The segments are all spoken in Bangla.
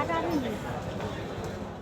他家的。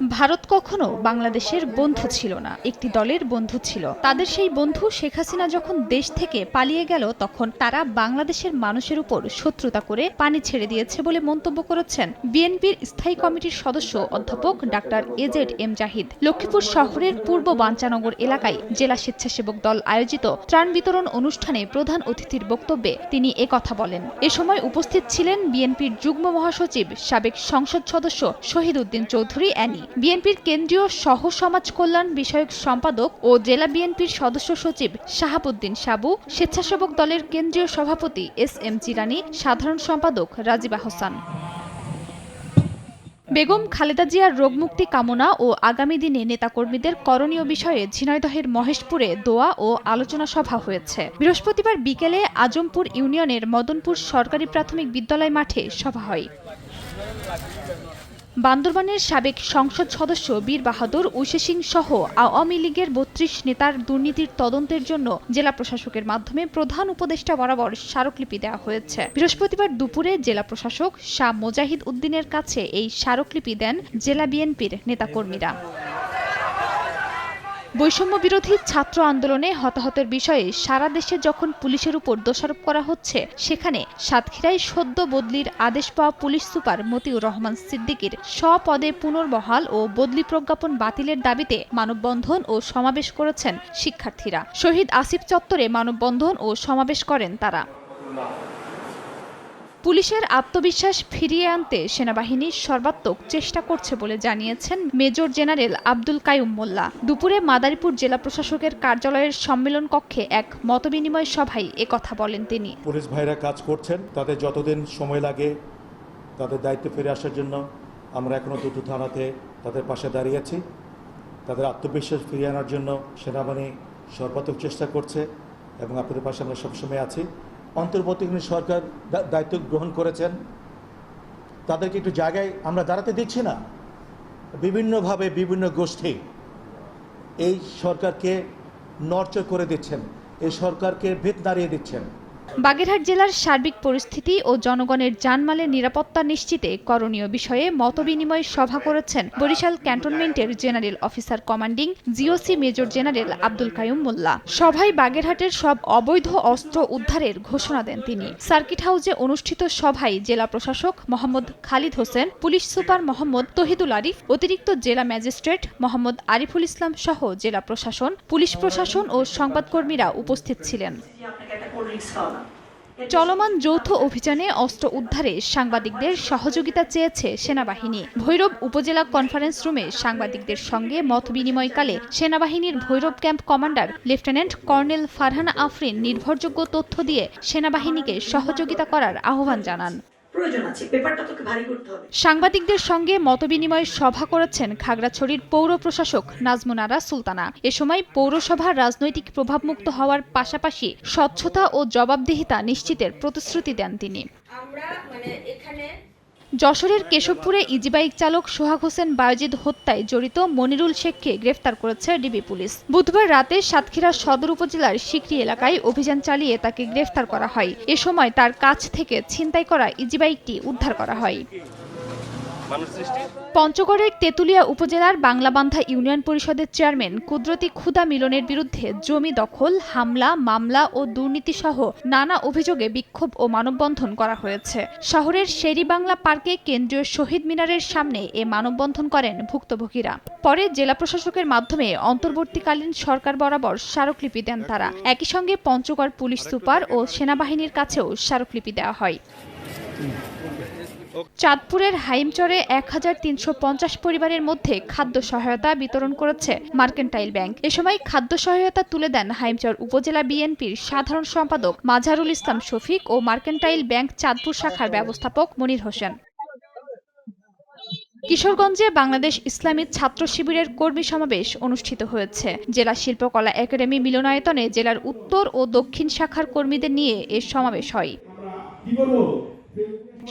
ভারত কখনো বাংলাদেশের বন্ধু ছিল না, একটি দলের বন্ধু ছিল। তাদের সেই বন্ধু শেখ হাসিনা যখন দেশ থেকে পালিয়ে গেল, তখন তারা বাংলাদেশের মানুষের উপর শত্রুতা করে পানি ছেড়ে দিয়েছে বলে মন্তব্য করেছেন বিএনপির স্থায়ী কমিটির সদস্য অধ্যাপক doctor A Z M Zahid. Lakshmipur শহরের পূর্ব বাঞ্চানগর এলাকায় জেলা স্বেচ্ছাসেবক দল আয়োজিত ত্রাণ বিতরণ অনুষ্ঠানে প্রধান অতিথির বক্তব্যে তিনি কথা বলেন। এ সময় উপস্থিত ছিলেন বিএনপির যুগ্ম মহাসচিব, সাবেক সংসদ সদস্য শহীদ উদ্দিন চৌধুরী, অ্যানি। বিএনপির কেন্দ্রীয় সহ সমাজ কল্যাণ বিষয়ক সম্পাদক ও জেলা বিএনপির সদস্য সচিব শাহাবুদ্দিন সাবু, স্বেচ্ছাসেবক দলের কেন্দ্রীয় সভাপতি এস এম জিরানি, সাধারণ সম্পাদক রাজিবা আহসান। বেগম খালেদা জিয়ার রোগমুক্তি কামনা ও আগামী দিনে নেতাকর্মীদের করণীয় বিষয়ে ঝিনাইদহের মহেশপুরে দোয়া ও আলোচনা সভা হয়েছে। বৃহস্পতিবার বিকেলে আজমপুর ইউনিয়নের মদনপুর সরকারি প্রাথমিক বিদ্যালয় মাঠে সভা হয়। বান্দরবানের সাবেক সংসদ সদস্য বীর বাহাদুর ঐশী সিং সহ আওয়ামী লীগের বত্রিশ নেতার দুর্নীতির তদন্তের জন্য জেলা প্রশাসকের মাধ্যমে প্রধান উপদেষ্টা বরাবর স্মারকলিপি দেওয়া হয়েছে। বৃহস্পতিবার দুপুরে জেলা প্রশাসক শাহ মোজাহিদ উদ্দিনের কাছে এই স্মারকলিপি দেন জেলা বিএনপির নেতাকর্মীরা। বৈষম্য বিরোধী ছাত্র আন্দোলনে হতাহতের বিষয়ে সারা দেশে যখন পুলিশের উপর দোষারোপ করা হচ্ছে, সেখানে সাতক্ষীরায় সদ্য বদলির আদেশ পাওয়া পুলিশ সুপার মতিউর রহমান সিদ্দিকীর স্বপদে পুনর্বহাল ও বদলি প্রজ্ঞাপন বাতিলের দাবিতে মানববন্ধন ও সমাবেশ করেছেন শিক্ষার্থীরা। শহীদ আসিফ চত্বরে মানববন্ধন ও সমাবেশ করেন তারা। পুলিশের আত্মবিশ্বাস ফিরিয়ে আনতে সেনাবাহিনী সর্বাত্মক চেষ্টা করছে বলে জানিয়েছেন মেজর জেনারেল আব্দুল কায়ুম মোল্লা। দুপুরে মাদারীপুর জেলা প্রশাসকের কার্যালয়ের সম্মেলন কক্ষে এক মতবিনিময় সভায় একথা বলেন তিনি। পুলিশ ভাইরা কাজ করছেন, তাদের যতদিন সময় লাগে তাদের দায়িত্বে ফিরে আসার জন্য আমরা এখনও দুটো থানাতে তাদের পাশে দাঁড়িয়ে আছি। তাদের আত্মবিশ্বাস ফিরিয়ে আনার জন্য সেনাবাহিনী সর্বাত্মক চেষ্টা করছে এবং আপনাদের পাশে আমরা সবসময় আছি। অন্তর্বর্তীকালীন সরকার দায়িত্ব গ্রহণ করেছেন। তাদেরকে একটু জায়গায় আমরা দাঁড়াতে দিচ্ছি না। বিভিন্নভাবে বিভিন্ন গোষ্ঠী এই সরকারকে নর্চর করে দিচ্ছেন। এই সরকারকে ভেদ দাঁড়িয়ে দিচ্ছেন। বাগেরহাট জেলার সার্বিক পরিস্থিতি ও জনগণের জানমালের নিরাপত্তা নিশ্চিতে করণীয় বিষয়ে মতবিনিময় সভা করেছেন বরিশাল ক্যান্টনমেন্টের general officer commanding GOC major general Abdul Kayum Molla. সভায় বাগেরহাটের সব অবৈধ অস্ত্র উদ্ধারের ঘোষণা দেন তিনি। সার্কিট হাউসে অনুষ্ঠিত সভায় জেলা প্রশাসক মোহাম্মদ খালিদ হোসেন, পুলিশ সুপার মোহাম্মদ তহিদুল আরিফ, অতিরিক্ত জেলা ম্যাজিস্ট্রেট মোহাম্মদ আরিফুল ইসলাম সহ জেলা প্রশাসন, পুলিশ প্রশাসন ও সংবাদকর্মীরা উপস্থিত ছিলেন। চলমান যৌথ অভিযানে অস্ত্র উদ্ধারে সাংবাদিকদের সহযোগিতা চেয়েছে সেনাবাহিনী। ভৈরব উপজেলা কনফারেন্স রুমে সাংবাদিকদের সঙ্গে মত বিনিময়কালে সেনাবাহিনীর Bhairab camp commander lieutenant colonel Farhana Afrin নির্ভরযোগ্য তথ্য দিয়ে সেনাবাহিনীকে সহযোগিতা করার আহ্বান জানান। প্রয়োজন আছে পেপারটা তোকে ভারী করতে হবে। সাংবাদিকদের সঙ্গে মতবিনিময় সভা করেছেন খাগড়াছড়ির পৌর প্রশাসক নাজমুনারা সুলতানা। এ সময় পৌরসভার রাজনৈতিক প্রভাবমুক্ত হওয়ার পাশাপাশি স্বচ্ছতা ও জবাবদিহিতা নিশ্চিতের প্রতিশ্রুতি দেন তিনি। আমরা মানে এখানে যশোরের কেশবপুরে ইজিবাইক চালক সোহাগ হোসেন বায়োজিদ হত্যায় জড়িত মনিরুল শেখকে গ্রেফতার করেছে ডিবি পুলিশ। বুধবার রাতে সাতক্ষীরা সদর উপজেলার সিকরি এলাকায় অভিযান চালিয়ে তাকে গ্রেফতার করা হয়। এ সময় তার কাছ থেকে ছিনতাই করা ইজিবাইকটি উদ্ধার করা হয়। পঞ্চগড়ের তেঁতুলিয়া উপজেলার বাংলাবান্ধা ইউনিয়ন পরিষদের চেয়ারম্যান কুদরতি ক্ষুদা মিলনের বিরুদ্ধে জমি দখল, হামলা, মামলা ও দুর্নীতি সহ নানা অভিযোগে বিক্ষোভ ও মানববন্ধন করা হয়েছে। শহরের শেরিবাংলা পার্কে কেন্দ্রীয় শহীদ মিনারের সামনে এ মানববন্ধন করেন ভুক্তভোগীরা। পরে জেলা প্রশাসকের মাধ্যমে অন্তর্বর্তীকালীন সরকার বরাবর স্মারকলিপি দেন তারা। একই সঙ্গে পঞ্চগড় পুলিশ সুপার ও সেনাবাহিনীর কাছেও স্মারকলিপি দেওয়া হয়। চাঁদপুরের হাইমচরে এক হাজার তিনশো পঞ্চাশ পরিবারের মধ্যে খাদ্য সহায়তা বিতরণ করেছে মার্কেন্টাইল ব্যাংক। এ সময় খাদ্য সহায়তা তুলে দেন হাইমচর উপজেলা বিএনপির সাধারণ সম্পাদক মাঝারুল ইসলাম শফিক ও মার্কেন্টাইল ব্যাংক চাঁদপুর শাখার ব্যবস্থাপক মনির হোসেন। কিশোরগঞ্জে বাংলাদেশ ইসলামী ছাত্র শিবিরের কর্মী সমাবেশ অনুষ্ঠিত হয়েছে। জেলা শিল্পকলা একাডেমি মিলনায়তনে জেলার উত্তর ও দক্ষিণ শাখার কর্মীদের নিয়ে এ সমাবেশ হয়।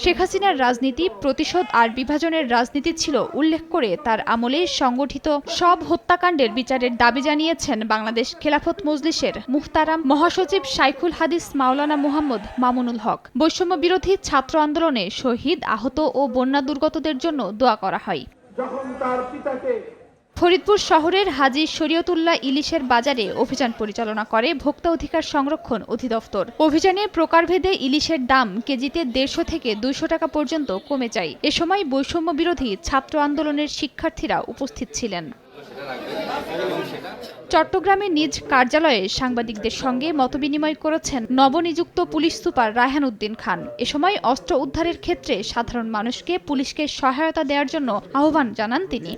শেখ হাসিনার রাজনীতি, প্রতিশোধ আর বিভাজনের রাজনীতি ছিল উল্লেখ করে তার আমলে সংগঠিত সব হত্যাকাণ্ডের বিচারের দাবি জানিয়েছেন বাংলাদেশ খেলাফত মজলিসের মুহতারাম মহাসচিব শাইখুল হাদিস মাওলানা মোহাম্মদ মামুনুল হক। বৈষম্য বিরোধী ছাত্র আন্দোলনে শহীদ, আহত ও বন্যা দুর্গতদের জন্য দোয়া করা হয়। ফরিদপুর শহরের হাজী শরীয়তুল্লাহ ইলিশের বাজারে অভিযান পরিচালনা করে ভোক্তা অধিকার সংরক্ষণ অধিদপ্তর। অভিযানে প্রকারভেদে ইলিশের দাম কেজিতে দেড়শো থেকে দুইশো টাকা পর্যন্ত কমে যায়। এ সময় বৈষম্য বিরোধী ছাত্র আন্দোলনের শিক্ষার্থীরা উপস্থিত ছিলেন। চট্টগ্রামে নিজ কার্যালয়ে সাংবাদিকদের সঙ্গে মতবিনিময় করেছেন নবনিযুক্ত পুলিশ সুপার রায়হান উদ্দিন খান। এ সময় অস্ত্র উদ্ধারের ক্ষেত্রে সাধারণ মানুষকে পুলিশকে সহায়তা দেওয়ার জন্য আহ্বান জানান তিনি।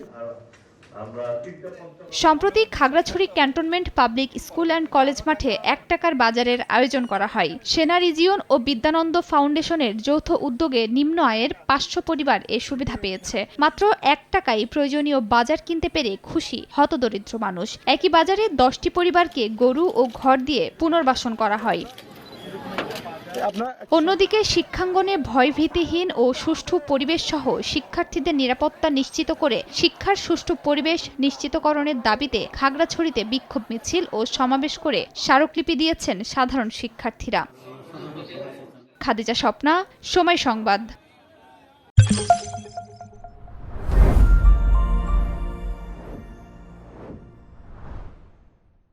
সম্প্রতি Khagrachhari cantonment public school and college মাঠে এক টাকার বাজারের আয়োজন করা হয়। সেনা রিজিয়ন ও বিদ্যানন্দ ফাউন্ডেশনের যৌথ উদ্যোগে নিম্ন আয়ের পাঁচশো পরিবার এ সুবিধা পেয়েছে। মাত্র এক টাকায় প্রয়োজনীয় বাজার কিনতে পেরে খুশি হতদরিদ্র মানুষ। একই বাজারে দশটি পরিবারকে গরু ও ঘর দিয়ে পুনর্বাসন করা হয়। অন্যদিকে শিক্ষাঙ্গনে ভয়ভীতিহীন ও সুষ্ঠু পরিবেশ সহ শিক্ষার্থীদের নিরাপত্তা নিশ্চিত করে শিক্ষার সুষ্ঠু পরিবেশ নিশ্চিতকরণের দাবিতে খাগড়াছড়িতে বিক্ষোভ মিছিল ও সমাবেশ করে স্মারকলিপি দিয়েছেন সাধারণ শিক্ষার্থীরা। খাদিজা স্বপ্না, সময় সংবাদ।